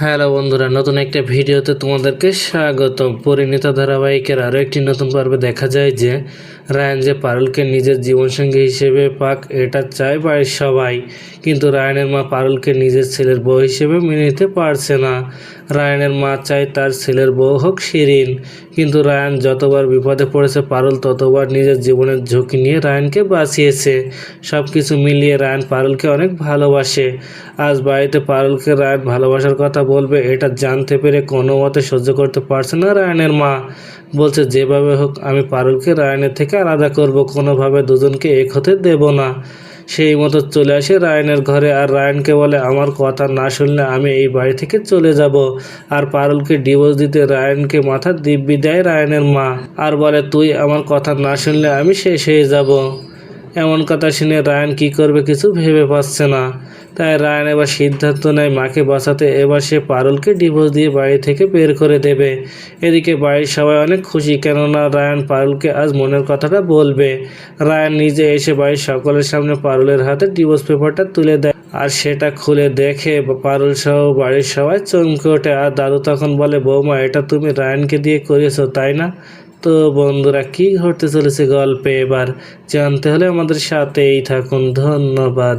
Hello বন্ধুরা, নতুন একটা ভিডিওতে তোমাদেরকে স্বাগত পরিণীতা ধারাবাহিকের আরও একটি নতুন পর্বে দেখা যায় যে রায়ন যে পারুলকে নিজের জীবনসঙ্গী হিসেবে পাক, এটা চায় বাড়ির সবাই। কিন্তু রায়নের মা পারুলকে নিজের ছেলের বউ হিসেবে মেনে নিতে পারছে না। রায়ানের মা চায় তার ছেলের বউ হোক শিরিন। কিন্তু রায়ান যতবার বিপদে পড়েছে পারুল, ততবার নিজের জীবনের ঝুঁকি নিয়ে রায়ানকে বাঁচিয়েছে। সব কিছু মিলিয়ে রায়ান পারুলকে অনেক ভালোবাসে। আজ বাড়িতে পারুলকে রায়ান ভালোবাসার কথা বলবে, এটা জানতে পেরে কোনো মতে সহ্য করতে পারছে না রায়ানের মা। বলছে, যেভাবে হোক, আমি পারুলকে রায়ানের থেকে আলাদা করব, কোনোভাবে দুজনকে এক হতে দেব না। সেই মতো চলে আসে রায়নের ঘরে। আর রায়নকে বলে, আমার কথা না শুনলে আমি এই বাড়ি থেকে চলে যাব। আর পারুলকে ডিভোর্স দিতে রায়নকে মাথা দিব্যি দেয় রায়নের মা। আর বলে, তুই আমার কথা না শুনলে আমি শেষ হয়ে যাব। এমন কথা শুনে রায়ন কি করবে কিছু ভেবে পাচ্ছে না। তাই রায়ন এবার সিদ্ধান্ত নেয় মাকে বাঁচাতে। এবার সে পারুলকে ডিভোর্স দিয়ে বাড়ি থেকে বের করে দেবে। এদিকে বাড়ির সবাই অনেক খুশি, কেননা রায়ন পারুলকে আজ মনের কথাটা বলবে। রায়ন নিজে এসে বাড়ির সকলের সামনে পারুলের হাতে ডিভোর্স পেপারটা তুলে দেয় আর সেটা খুলে দেখে পারুল সহ বাড়ির সবাই চমকে ওঠে। আর দাদু তখন বলে, বৌমা, এটা তুমি রায়নকে দিয়ে করেছ, তাই না? তো বন্ধুরা কি ঘটতে চলেছে গল্পে? এবার জানতে হলে আমাদের সাথেই থাকুন। ধন্যবাদ।